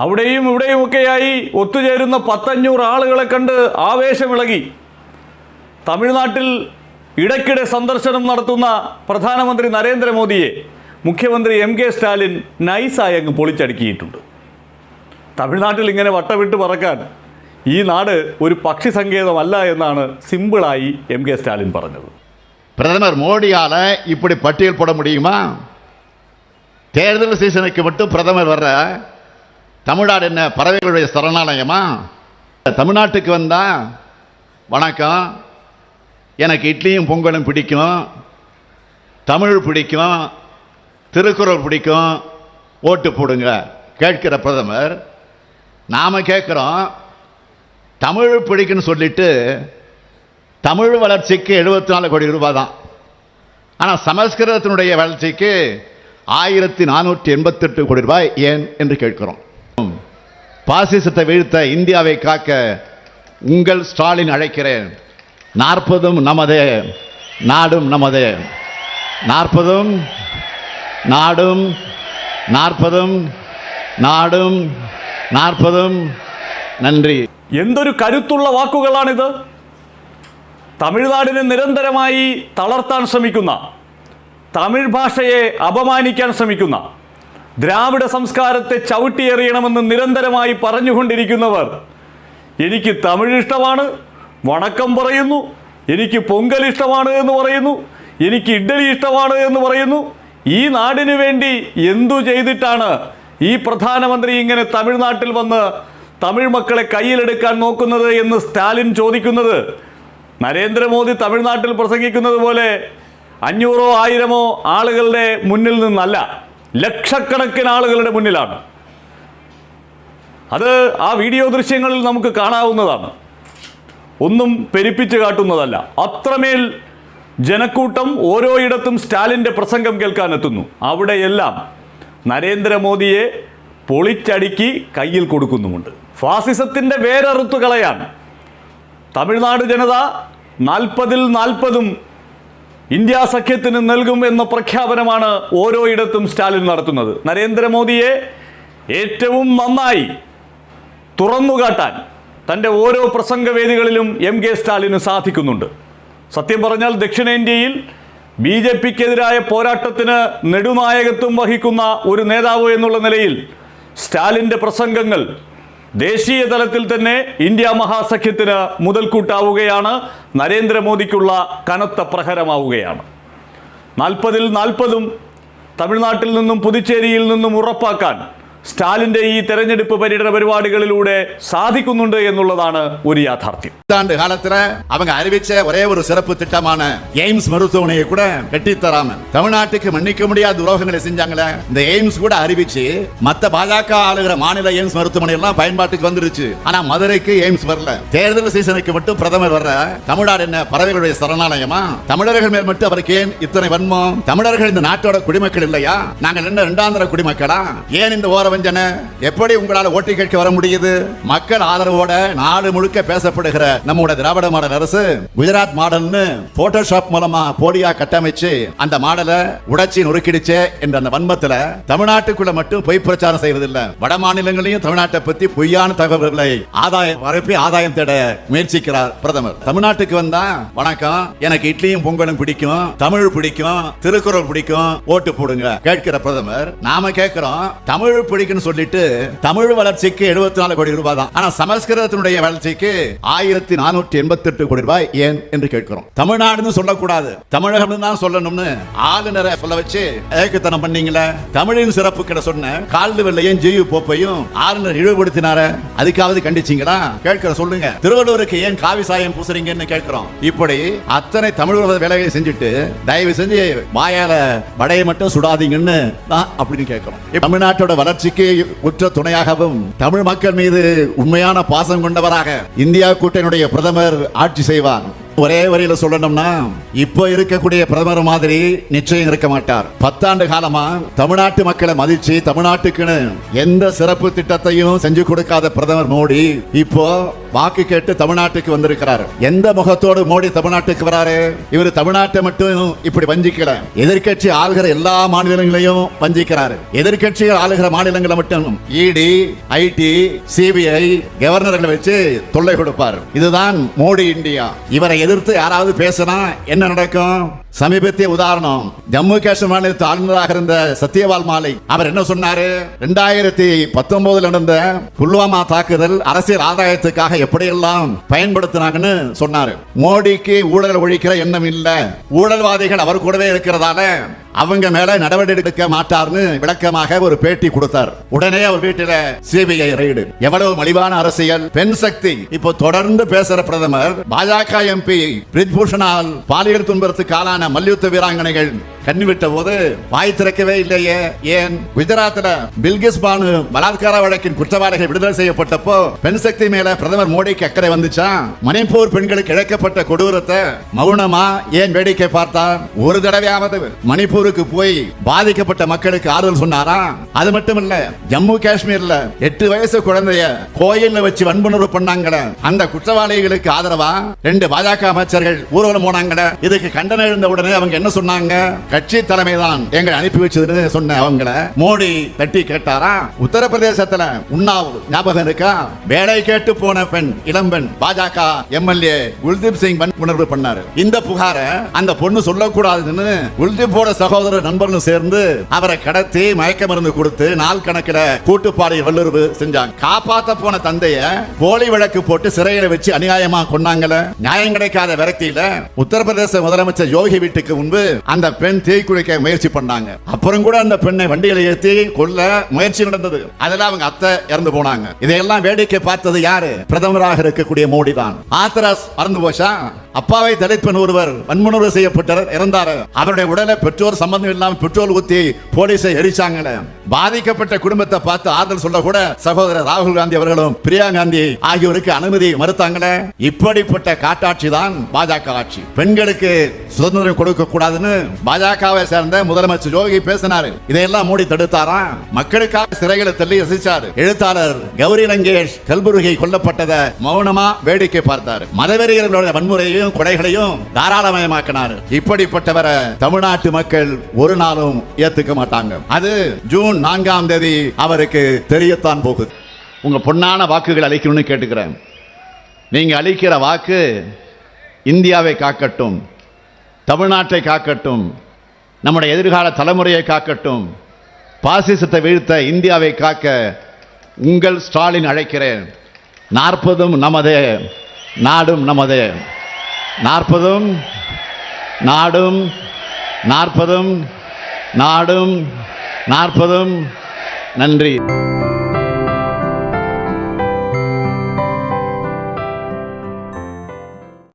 അവിടെയും ഇവിടെയുമൊക്കെയായി ഒത്തുചേരുന്ന പത്തഞ്ഞൂറ് ആളുകളെ കണ്ട് ആവേശമിളകി തമിഴ്നാട്ടിൽ ഇടയ്ക്കിടെ സന്ദർശനം നടത്തുന്ന പ്രധാനമന്ത്രി നരേന്ദ്രമോദിയെ മുഖ്യമന്ത്രി എം കെ സ്റ്റാലിൻ നൈസായി അങ്ങ് പൊളിച്ചടുക്കിയിട്ടുണ്ട് തമിഴ്നാട്ടിൽ ഇങ്ങനെ വട്ടവിട്ട് പറക്കാൻ ഈ നാട് ഒരു പക്ഷി സങ്കേതമല്ല എന്നാണ് സിമ്പിളായി എം കെ സ്റ്റാലിൻ പറഞ്ഞത് பிரதமர் மோடியால இப்படி பட்டியல் போட முடியுமா தேர்தல் சீசனுக்கு மட்டும் பிரதமர் வர்ற தமிழ்நாடு என்ன? பறவைகளுடைய சரணாலயமா? தமிழ்நாட்டுக்கு வந்தா வணக்கம். எனக்கு இட்லியும் பொங்கலும் பிடிக்கும். தமிழ் பிடிக்கும். திருக்குறள் பிடிக்கும். ஓட்டு போடுங்க. கேட்கிற பிரதமர் நாம் கேட்குறோம். தமிழ் பிடிக்குன்னு சொல்லிட்டு தமிழ் வளர்ச்சிக்கு எழுபத்தி நாலு கோடி ரூபாய் தான் ஆனால் சமஸ்கிருதத்தினுடைய வளர்ச்சிக்கு ஆயிரத்தி நானூற்றி எண்பத்தெட்டு கோடி ரூபாய் ஏன் என்று கேட்கிறோம். பாசிசத்தை வீழ்த்த இந்தியாவை காக்க உங்கள் ஸ்டாலின் அழைக்கிறேன் நாற்பதும் நமதே நாடும் நமதே நாற்பதும் நாடும் நாற்பதும் நாடும் நாற்பதும் நன்றி എന്തൊരു കരുത്തുള്ള വാക്കുകളാണിത് തമിഴ്നാടിനെ നിരന്തരമായി തളർത്താൻ ശ്രമിക്കുന്ന തമിഴ് ഭാഷയെ അപമാനിക്കാൻ ശ്രമിക്കുന്ന ദ്രാവിഡ സംസ്കാരത്തെ ചവിട്ടിയെറിയണമെന്ന് നിരന്തരമായി പറഞ്ഞുകൊണ്ടിരിക്കുന്നവർ എനിക്ക് തമിഴ് ഇഷ്ടമാണ് വണക്കം പറയുന്നു എനിക്ക് പൊങ്കൽ ഇഷ്ടമാണ് എന്ന് പറയുന്നു എനിക്ക് ഇഡ്ഡലി ഇഷ്ടമാണ് എന്ന് പറയുന്നു. ഈ നാടിനു വേണ്ടി എന്തു ചെയ്തിട്ടാണ് ഈ പ്രധാനമന്ത്രി ഇങ്ങനെ തമിഴ്നാട്ടിൽ വന്ന് തമിഴ് മക്കളെ കയ്യിലെടുക്കാൻ നോക്കുന്നത് എന്ന് സ്റ്റാലിൻ ചോദിക്കുന്നത്? നരേന്ദ്രമോദി തമിഴ്നാട്ടിൽ പ്രസംഗിക്കുന്നത് പോലെ അഞ്ഞൂറോ ആയിരമോ ആളുകളുടെ മുന്നിൽ നിന്നല്ല. ലക്ഷക്കണക്കിന് ആളുകളുടെ മുന്നിലാണ്. അത് ആ വീഡിയോ ദൃശ്യങ്ങളിൽ നമുക്ക് കാണാവുന്നതാണ്. ഒന്നും പെരുപ്പിച്ച് കാട്ടുന്നതല്ല. അത്രമേൽ ജനക്കൂട്ടം ഓരോയിടത്തും സ്റ്റാലിന്റെ പ്രസംഗം കേൾക്കാൻ എത്തുന്നു അവിടെയെല്ലാം നരേന്ദ്രമോദിയെ പൊളിച്ചടുക്കി കയ്യിൽ കൊടുക്കുന്നുമുണ്ട്. ഫാസിസത്തിന്റെ വേരറുത്തു കളയാൻ തമിഴ്നാട് ജനത നാൽപ്പതിൽ നാൽപ്പതും ഇന്ത്യ സഖ്യത്തിന് നൽകും എന്ന പ്രഖ്യാപനമാണ് ഓരോയിടത്തും സ്റ്റാലിൻ നടത്തുന്നത്. നരേന്ദ്രമോദിയെ ഏറ്റവും നന്നായി തുറന്നുകാട്ടാൻ തന്റെ ഓരോ പ്രസംഗവേദികളിലും എം കെ സ്റ്റാലിന് സാധിക്കുന്നുണ്ട്. സത്യം പറഞ്ഞാൽ ദക്ഷിണേന്ത്യയിൽ ബി ജെ പിക്കെതിരായ പോരാട്ടത്തിന് നെടുനായകത്വം വഹിക്കുന്ന ഒരു നേതാവ് എന്നുള്ള നിലയിൽ സ്റ്റാലിന്റെ പ്രസംഗങ്ങൾ ദേശീയ തലത്തിൽ തന്നെ ഇന്ത്യ മഹാസഖ്യത്തിന് മുതൽക്കൂട്ടാവുകയാണ്. നരേന്ദ്രമോദിക്കുള്ള കനത്ത പ്രഹരമാവുകയാണ്. നാൽപ്പതിൽ നാൽപ്പതും തമിഴ്നാട്ടിൽ നിന്നും പുതുച്ചേരിയിൽ നിന്നും ഉറപ്പാക്കാൻ സ്റ്റാലിൻ്റെ ഈ തെരഞ്ഞെടുപ്പ് പര്യടന പരിപാടികളിലൂടെ സാധിക്കുന്നുണ്ട് എന്നുള്ളതാണ് ഒരു യാഥാർത്ഥ്യം பத்தாண்டு காலத்துல அவங்க அறிவிச்ச ஒரே ஒரு சிறப்பு திட்டமான எய்ம்ஸ் மருத்துவமனையை கூட கட்டி தராம தமிழ்நாட்டுக்கு மன்னிக்க முடியாத துரோகங்களை செஞ்சாங்களே இந்த எய்ம்ஸ் கூட அறிவிச்சு மத்த பாஜக ஆளுகிற மாநில எய்ம்ஸ் மருத்துவமனை எல்லாம் பயன்பாட்டுக்கு வந்துருச்சு ஆனா மதுரைக்கு எய்ம்ஸ் வரல தேர்தல் சீசனுக்கு மட்டும் பிரதமர் வர்ற தமிழ்நாடு என்ன பறவைகளுடைய சரணாலயமா தமிழர்கள் மேல் மட்டும் அவருக்கு ஏன் இத்தனை வன்மம் தமிழர்கள் இந்த நாட்டோட குடிமக்கள் இல்லையா நாங்கள் என்ன இரண்டாந்திர குடிமக்களா ஏன் இந்த ஓரவஞ்சனை எப்படி உங்களால் ஓட்டு கேட்க வர முடியுது? மக்கள் ஆதரவோட நாடு முழுக்க பேசப்படுகிற நம்மோட திராவிட மாடல் அரசு குஜராத் மாடல்னு போட்டோஷாப் மூலமா போலியா கட்டமைச்சு அந்த மாடலை உடைச்சி நொறுக்கிடுச்சே என்ற அந்த வன்மத்துல தமிழ்நாட்டுக்குள்ள மட்டும் பொய் பிரச்சாரம் செய்வதில்லை. வட மாநிலங்களையும் தமிழ்நாட்டை பத்தி பொய்யான தகவல்களை ஆதாயம் வரப்பி ஆதாயம் தேட முயற்சிக்கிறார் பிரதமர். தமிழ்நாட்டுக்கு வந்தா வணக்கம். எனக்கு இட்லியும் பொங்கலும் பிடிக்கும். தமிழ் பிடிக்கும். திருக்குறள் பிடிக்கும். ஓட்டு போடுங்க கேட்கிற பிரதமர். நாம கேட்கிறோம் தமிழ் பிடிக்கும்னு சொல்லிட்டு தமிழ் வளர்ச்சிக்கு எழுபத்தி நாலு கோடி ரூபாய் தான் ஆனா சமஸ்கிருதத்தினுடைய வளர்ச்சிக்கு ஆயிரத்தி நானூற்றி எண்பத்தி எட்டு கோடி ரூபாய் ஏன் என்று கேட்கிறோம். தமிழ்நாடுன்னு சொல்லக்கூடாது. தமிழகம் தான் சொல்லணும்னு ஆளுநரை சொல்ல வச்சு ஏகத்தனம் பண்ணீங்களே. தமிழின் சிறப்பு கிட்ட சொன்ன கால்டு வெள்ளையும் ஜியு போப்பையும் ஆளுநர் இழிவுபடுத்தினார. அதுக்காவது கண்டிச்சீங்களா? கேட்கிற சொல்லுங்க. திருவள்ளூருக்கு ஏன் காவி சாயம் பூசுறீங்கன்னு கேட்கிறோம். இப்படி அத்தனை தமிழ் விரோத வேலைகளை செஞ்சுட்டு தயவு செஞ்சு வாயால வடையை மட்டும் சுடாதீங்கன்னு தான் அப்படின்னு கேட்கிறோம். தமிழ்நாட்டோட வளர்ச்சி ஆட்சிக்கு உற்ற துணையாகவும் தமிழ் மக்கள் மீது உண்மையான பாசம் கொண்டவராக இந்தியா கூட்டணியுடைய பிரதமர் ஆட்சி செய்வார். ஒரே வரியில சொல்லணும்னா இப்போ இருக்கக்கூடிய பிரதமர் மாதிரி நிச்சயம் இருக்க மாட்டார். பத்தாண்டு காலமா தமிழ்நாட்டு மக்களை மதிச்சு தமிழ்நாட்டுக்குன்னு எந்த சிறப்பு திட்டத்தையும் செஞ்சு கொடுக்காத பிரதமர் மோடி இப்போ வாக்கு கேட்டு தமிழ்நாட்டுக்கு வந்திருக்கிறார். எந்த முகத்தோடு மோடி தமிழ்நாட்டுக்கு வராரு? இவர் தமிழ்நாட்டை மட்டும் இப்படி வஞ்சிக்கல. எதிர்க்கட்சி ஆளுகிற எல்லா மாநிலங்களையும் வஞ்சிக்கிறாரு. எதிர்க்கட்சிகள் ஆளுகிற மாநிலங்களை மட்டும் இடி ஐடி சிபிஐ கவர்னர்களை வச்சு தொல்லை கொடுப்பார். இதுதான் மோடி இந்தியா. இவரை எதிர்த்து யாராவது பேசினா என்ன நடக்கும்? சமீபத்திய உதாரணம் ஜம்மு காஷ்மீர் மாநிலத்தில் ஆளுநராக இருந்த சத்யபால் மாலை அவர் என்ன சொன்னாரு? ரெண்டாயிரத்தி பத்தொன்பதுல நடந்த புல்வாமா தாக்குதல் அரசியல் ஆதாயத்துக்காக எப்படியெல்லாம் பயன்படுத்தினாங்கன்னு சொன்னாரு. மோடிக்கு ஊழல் ஒழிக்கிற எண்ணம் இல்ல. ஊழல்வாதிகள் அவர் கூடவே இருக்கிறதால அவங்க மேல நடவடிக்கை எடுக்க மாட்டார்னு விளக்கமாக ஒரு பேட்டி கொடுத்தார். உடனே அவர் வீட்டில சிபிஐ ரைடு எவ்வளவு மலிவான அரசியல் பெண் சக்தி. இப்போ தொடர்ந்து பேசுற பிரதமர் பாஜக எம்பி பிரித்பூஷனால் பாலியல் துன்பத்துக்கு ஆளான மல்யுத்த வீராங்கனைகள் கண்ணிவிட்ட போது வாய் திறக்கவே இல்லையே. ஏன்? குஜராத்ல பில்கிஸ் பானு பலாத்கார வழக்கின் குற்றவாளிகள் விடுதலை செய்யப்பட்டப்போ பெண் சக்தி மேல பிரதமர் மோடிக்கு அக்கறை வந்துச்சா? மணிப்பூர் பெண்களுக்கு இழைக்கப்பட்ட கொடூரத்தை மௌனமா ஏன் வேடிக்கை பார்த்தா ஒரு தடவையாவது மணிப்பூருக்கு போய் பாதிக்கப்பட்ட மக்களுக்கு ஆறுதல் சொன்னாரா? அது மட்டும் இல்ல ஜம்மு காஷ்மீர்ல எட்டு வயசு குழந்தைய கோயில்ல வச்சு வன்புணர்வு பண்ணாங்கட. அந்த குற்றவாளிகளுக்கு ஆதரவா? ரெண்டு பாஜக அமைச்சர்கள் ஊர்வலம் போனாங்கட. இதுக்கு கண்டனம் எழுந்த உடனே அவங்க என்ன சொன்னாங்க? கட்சி தலைமை தான் எங்களை அனுப்பி வச்சதுன்னு சொன்ன அவங்கள மோடி தட்டி கேட்டாரா? உத்தரப்பிரதேசத்துல உண்ணாவு ஞாபகம் இருக்கா? வேலை கேட்டு போன பெண் இளம்பெண் பாஜக எம்எல்ஏ குல்தீப் சிங் உணர்வு பண்ணாரு. இந்த புகார அந்த பொண்ணு சொல்லக்கூடாதுன்னு குல்தீப்போட சகோதரர் நண்பர்களும் சேர்ந்து அவரை கடத்தி மயக்க மருந்து கொடுத்து நாள் கணக்கில் கூட்டுப்பாடை வல்லுறவு செஞ்சாங்க. காப்பாத்த போன தந்தைய போலி வழக்கு போட்டு சிறையில வச்சு அநியாயமா கொண்டாங்கல நியாயம் கிடைக்காத விரக்தியில உத்தரப்பிரதேச முதலமைச்சர் யோகி வீட்டுக்கு முன்பு அந்த பெண் தீக்குளிக்க முயற்சி பண்ணாங்க. அப்புறம் கூட அந்த பெண்ணை வண்டியில ஏத்தி கொல்ல முயற்சி நடந்தது. அதுல அவங்க அத்தை இறந்து போனாங்க. இதையெல்லாம் வேடிக்கை பார்த்தது யாரு? பிரதமராக இருக்கக்கூடிய மோடி தான் ஆத்தராஸ் மறந்து போச்சா? அப்பாவை தலித் ஒருவர் வன்முணர்வு செய்யப்பட்டார் இறந்தார். அவருடைய உடலை பெற்றோர் சம்பந்தம் இல்லாமல் பெட்ரோல் ஊத்தி போலீஸை எரிச்சாங்க பாதிக்கப்பட்ட குடும்பத்தை பார்த்து ஆறுதல் சொல்ல கூட சகோதரர் ராகுல் காந்தி அவர்களும் பிரியா காந்தி ஆகியோருக்கு அனுமதி மறுத்தாங்களே. இப்படிப்பட்ட காட்டாட்சி தான் பாஜக ஆட்சி. பெண்களுக்கு சுதந்திரம் கொடுக்க கூடாதுன்னு பாஜகவை சேர்ந்த முதலமைச்சர் யோகி பேசினாரு. இதையெல்லாம் மூடி தடுத்தாராம் மக்களுக்காக சிறைகளை தள்ளி ரசிச்சார். எழுத்தாளர் கௌரி லங்கேஷ் கல்புருகை கொல்லப்பட்டதை மௌனமா வேடிக்கை பார்த்தார். மதவெறியர்களுடைய வன்முறையையும் கொடைகளையும் தாராளமயமாக்கினார். இப்படிப்பட்டவரை தமிழ்நாட்டு மக்கள் ஒரு நாளும் ஏத்துக்க மாட்டாங்க. அது ஜூன் நான்காம் தேதி அவருக்கு தெரியத்தான் போகுது. உங்க பொன்னான வாக்குகள் அளிக்கணும்னு கேட்டுக்கிறேன். நீங்க அளிக்கிற வாக்கு இந்தியாவை காக்கட்டும் தமிழ்நாட்டை காக்கட்டும் நம்முடைய எதிர்கால தலைமுறையை காக்கட்டும் பாசிசத்தை வீழ்த்த இந்தியாவை காக்க உங்கள் ஸ்டாலின் அழைக்கிறேன். நாற்பதும் நமதே நாடும் நமதே. நாற்பதும் நாடும் நாற்பதும் நாடும் நாற்பதும். நன்றி.